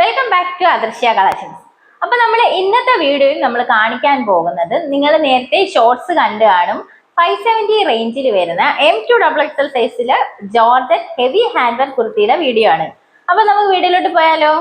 Welcome back to Adrishya collections അപ്പൊ നമ്മൾ ഇന്നത്തെ വീഡിയോയിൽ നമ്മൾ കാണിക്കാൻ പോകുന്നത് നിങ്ങൾ നേരത്തെ ഷോർട്സ് കണ്ടു കാണും. ഫൈവ് സെവന്റി റേഞ്ചിൽ വരുന്ന എം ടു ഡബിൾ എക്സൽ സൈസിലെ ജോർജ് ഹെവി ഹാൻഡ് വർക്ക് കുർത്തിയുടെ വീഡിയോ ആണ്. അപ്പൊ നമുക്ക് വീഡിയോയിലോട്ട് പോയാലോ?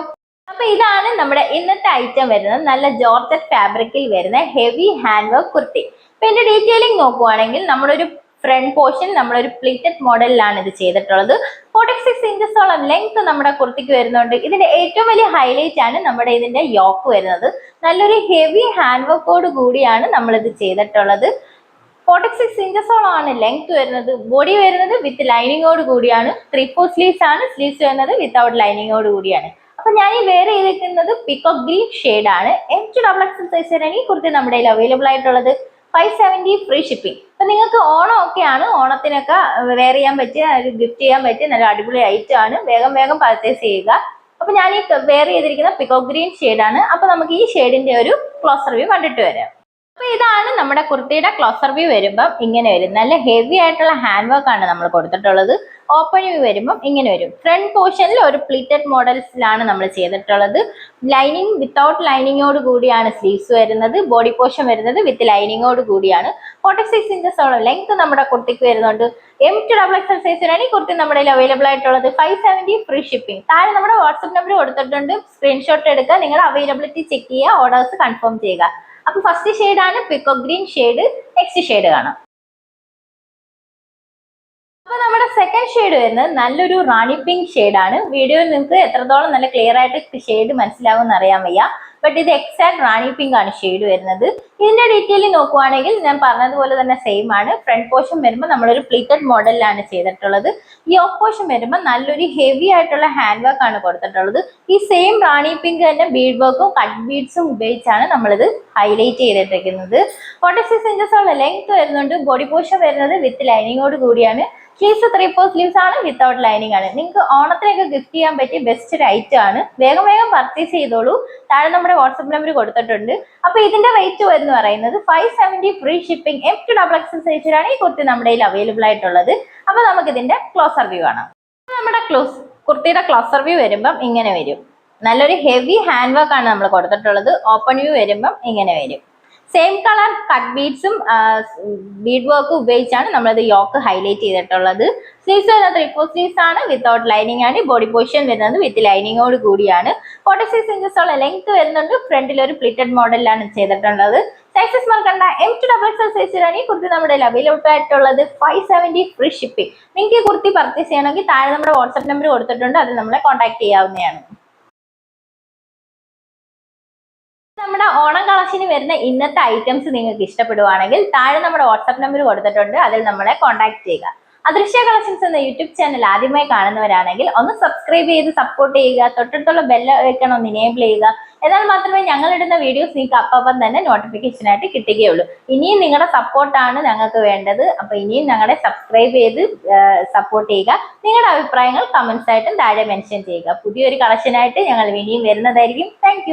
അപ്പൊ ഇതാണ് നമ്മുടെ ഇന്നത്തെ ഐറ്റം വരുന്നത്. നല്ല ജോർജ് ഫാബ്രിക്കിൽ വരുന്ന ഹെവി ഹാൻഡ് വർക്ക് കുർത്തി. അപ്പൊ ഇതിന്റെ ഡീറ്റെയിലിംഗ് നോക്കുവാണെങ്കിൽ നമ്മളൊരു ഫ്രണ്ട് പോർഷൻ നമ്മളൊരു പ്ലീറ്റഡ് മോഡലിലാണ് ഇത് ചെയ്തിട്ടുള്ളത്. ഫോർട്ടി സിക്സ് ഇഞ്ചസോളം ലെങ്ത് നമ്മുടെ കുർത്തിക്ക് വരുന്നുണ്ട്. ഇതിന്റെ ഏറ്റവും വലിയ ഹൈലൈറ്റ് ആണ് നമ്മുടെ ഇതിന്റെ യോക്ക് വരുന്നത്. നല്ലൊരു ഹെവി ഹാൻഡ് വർക്കോട് കൂടിയാണ് നമ്മളിത് ചെയ്തിട്ടുള്ളത്. ഫോർട്ടി സിക്സ് ഇഞ്ചസോളം ആണ് ലെങ്ത് വരുന്നത് ബോഡി വരുന്നത് വിത്ത് ലൈനിങ്ങോട് കൂടിയാണ്. ത്രീ ഫോർ സ്ലീവ്സ് ആണ്. സ്ലീവ്സ് വരുന്നത് വിത്തൗട്ട് ലൈനിങ്ങോട് കൂടിയാണ്. അപ്പൊ ഞാൻ ഈ വേറെ ചെയ്തിരിക്കുന്നത് പിക്കോ ഗ്രീൻ ഷെയ്ഡ് ആണ്. എം ടു ഡബിൾ എക്സൽ ഈ കുർത്തി നമ്മുടെ കയ്യിൽ അവൈലബിൾ ആയിട്ടുള്ളത്. ഫൈവ് സെവന്റി ഫ്രീ ഷിപ്പിംഗ് അപ്പം നിങ്ങൾക്ക് ഓണം ഒക്കെയാണ് ഓണത്തിനൊക്കെ വെയർ ചെയ്യാൻ പറ്റിയ ഒരു ഗിഫ്റ്റ് ചെയ്യാൻ പറ്റിയ നല്ല അടിപൊളി ഐറ്റം ആണ്. വേഗം വേഗം പർച്ചേസ് ചെയ്യുക. അപ്പം ഞാൻ ഈ വെയർ ചെയ്തിരിക്കുന്ന പിക്കോ ഗ്രീൻ ഷെയ്ഡാണ് അപ്പോൾ നമുക്ക് ഈ ഷെയ്ഡിന്റെ ഒരു ക്ലോസർ വ്യൂ കണ്ടിട്ട് വരാം. അപ്പോൾ ഇതാണ് നമ്മുടെ കുർത്തിയുടെ ക്ലോസർ വ്യൂ വരുമ്പം ഇങ്ങനെ വരും. നല്ല ഹെവി ആയിട്ടുള്ള ഹാൻഡ് വർക്ക് ആണ് നമ്മൾ കൊടുത്തിട്ടുള്ളത്. ഓപ്പൺ വ്യൂ വരുമ്പം ഇങ്ങനെ വരും. ഫ്രണ്ട് പോർഷനിൽ ഒരു പ്ലീറ്റഡ് മോഡൽസിലാണ് നമ്മൾ ചെയ്തിട്ടുള്ളത്. ലൈനിങ് വിത്തൗട്ട് ലൈനിങ്ങോട് കൂടിയാണ് സ്ലീവ്സ് വരുന്നത്. ബോഡി പോർഷൻ വരുന്നത് വിത്ത് ലൈനിങ്ങോട് കൂടിയാണ്. ഫോർട്ടി സിക്സ് ഇഞ്ചസോളം ലെങ്ത് നമ്മുടെ കുർത്തിക്ക് വരുന്നുണ്ട്. എം ടു ഡബിൾ എക്സൽ സൈസിനാണ് ഈ കുർത്തി നമ്മുടെ അവൈലബിൾ ആയിട്ടുള്ളത്. ഫൈവ് സെവന്റി ഫ്രീ ഷിപ്പിംഗ് താഴെ നമ്മുടെ വാട്സപ്പ് നമ്പർ കൊടുത്തിട്ടുണ്ട്. സ്ക്രീൻഷോട്ട് എടുക്കുക. നിങ്ങൾ അവൈലബിലിറ്റി ചെക്ക് ചെയ്യുക. ഓർഡേഴ്സ് കൺഫേം ചെയ്യുക. അപ്പൊ ഫസ്റ്റ് ഷെയ്ഡ് ആണ് pico green shade next shade കാണാം. നമ്മുടെ സെക്കൻഡ് ഷെയ്ഡ് വരുന്നത് നല്ലൊരു റാണി പിങ്ക് ഷെയ്ഡാണ് വീഡിയോയിൽ നിങ്ങൾക്ക് എത്രത്തോളം നല്ല ക്ലിയർ ആയിട്ട് ഷെയ്ഡ് മനസ്സിലാവും അറിയാൻ വയ്യ. ബട്ട് ഇത് എക്സാക്ട് റാണി പിങ്ക് ആണ് ഷെയ്ഡ് വരുന്നത്. ഇതിന്റെ ഡീറ്റെയിൽ നോക്കുവാണെങ്കിൽ ഞാൻ പറഞ്ഞതുപോലെ തന്നെ സെയിം ആണ്. ഫ്രണ്ട് പോർഷൻ വരുമ്പോൾ നമ്മളൊരു പ്ലീറ്റഡ് മോഡലിലാണ് ചെയ്തിട്ടുള്ളത്. ഈ ഓഫ് പോർഷൻ വരുമ്പോൾ നല്ലൊരു ഹെവി ആയിട്ടുള്ള ഹാൻഡ് വർക്ക് ആണ് കൊടുത്തിട്ടുള്ളത്. ഈ സെയിം റാണി പിങ്ക് തന്നെ ബീഡ് വർക്കും കട്ട് ബീഡ്സും ഉപയോഗിച്ചാണ് നമ്മളിത് ഹൈലൈറ്റ് ചെയ്തിട്ടിരിക്കുന്നത്. ഫോർട്ടി സിക്സ് ഉള്ള ലെങ്ത് വരുന്നുണ്ട്. ബോഡി പോർഷൻ വരുന്നത് വിത്ത് ലൈനിങ്ങോട് കൂടിയാണ്. സ്ലീവ്സ് ത്രീ ഫോർ സ്ലീവ്സ് ആണ് വിത്തൗട്ട് ലൈനിങ് ആണ്. നിങ്ങൾക്ക് ഓണത്തിനൊക്കെ ഗിഫ്റ്റ് ചെയ്യാൻ പറ്റിയ ബെസ്റ്റ് ഒരു ഐറ്റം ആണ്. വേഗം വേഗം പർച്ചേസ് ചെയ്തോളൂ. താഴെ നമ്മുടെ വാട്സപ്പ് നമ്പർ കൊടുത്തിട്ടുണ്ട്. അപ്പൊ ഇതിന്റെ റേറ്റ് എന്ന് പറയുന്നത് five seventy free shipping M to double XL സൈസിലാണ് ഈ കുർത്തി നമ്മുടെ കയ്യിൽ അവൈലബിൾ ആയിട്ടുള്ളത്. അപ്പൊ നമുക്ക് ഇതിന്റെ ക്ലോസർ വ്യൂ ആണ് നമ്മുടെ ക്ലോസ് കുർത്തിയുടെ ക്ലോസർ വ്യൂ വരുമ്പം ഇങ്ങനെ വരും. നല്ലൊരു ഹെവി ഹാൻഡ് വർക്ക് ആണ് നമ്മൾ കൊടുത്തിട്ടുള്ളത്. ഓപ്പൺ വ്യൂ വരുമ്പം ഇങ്ങനെ വരും. സെയിം കളർ കട്ട് ബീഡ്സും ബീഡ് വർക്കും ഉപയോഗിച്ചാണ് നമ്മളത് യോക്ക് ഹൈലൈറ്റ് ചെയ്തിട്ടുള്ളത്. സ്ലീവ്സ് വരുന്നത് ത്രീ ഫോർ സ്ലീവ്സ് ആണ് വിത്തൗട്ട് ലൈനിങ് ആണ്. ബോഡി പൊസിഷൻ വരുന്നത് വിത്ത് ലൈനിങ്ങോട് കൂടിയാണ്. ഫോർട്ടി സിക്സ് ഇഞ്ചസോളം ലെങ്ത് വരുന്നുണ്ട്. ഫ്രണ്ടിൽ ഒരു പ്ലിറ്റഡ് മോഡലിലാണ് ചെയ്തിട്ടുള്ളത്. സൈസസ് മറക്കണ്ട എം ടു ഡബിൾ എക്സൽ സൈസിലാണ് ഈ കുർത്തി നമ്മുടെ അവൈലബിൾ ആയിട്ടുള്ളത്. ഫൈവ് സെവന്റി ഫ്രീ ഷിപ്പിംഗ് നിങ്ങൾക്ക് ഈ കുർത്തി പർച്ചേസ് ചെയ്യണമെങ്കിൽ താഴെ നമ്മുടെ വാട്സ്ആപ്പ് നമ്പർ കൊടുത്തിട്ടുണ്ട്. അത് നമ്മളെ കോൺടാക്ട് ചെയ്യാവുന്നതാണ്. നമ്മുടെ ഓണം കളക്ഷന് വരുന്ന ഇന്നത്തെ ഐറ്റംസ് നിങ്ങൾക്ക് ഇഷ്ടപ്പെടുവാണെങ്കിൽ താഴെ നമ്മുടെ വാട്സാപ്പ് നമ്പർ കൊടുത്തിട്ടുണ്ട്. അതിൽ നമ്മളെ കോൺടാക്ട് ചെയ്യുക. അദൃശ്യ കളക്ഷൻസ് എന്ന യൂട്യൂബ് ചാനൽ ആദ്യമായി കാണുന്നവരാണെങ്കിൽ ഒന്ന് സബ്സ്ക്രൈബ് ചെയ്ത് സപ്പോർട്ട് ചെയ്യുക. തൊട്ടടുത്തുള്ള ബെല്ല് വെക്കണം ഒന്ന് ഇനേബിൾ ചെയ്യുക. എന്നാൽ മാത്രമേ ഞങ്ങൾ ഇടുന്ന വീഡിയോസ് നിങ്ങൾക്ക് അപ്പം തന്നെ നോട്ടിഫിക്കേഷൻ ആയിട്ട് കിട്ടുകയുള്ളൂ. ഇനിയും നിങ്ങളുടെ സപ്പോർട്ടാണ് ഞങ്ങൾക്ക് വേണ്ടത്. അപ്പൊ ഇനിയും ഞങ്ങളെ സബ്സ്ക്രൈബ് ചെയ്ത് സപ്പോർട്ട് ചെയ്യുക. നിങ്ങളുടെ അഭിപ്രായങ്ങൾ കമന്റ്സ് ആയിട്ടും താഴെ മെൻഷൻ ചെയ്യുക. പുതിയൊരു കളക്ഷനായിട്ട് ഞങ്ങൾ ഇനിയും വരുന്നതായിരിക്കും. താങ്ക്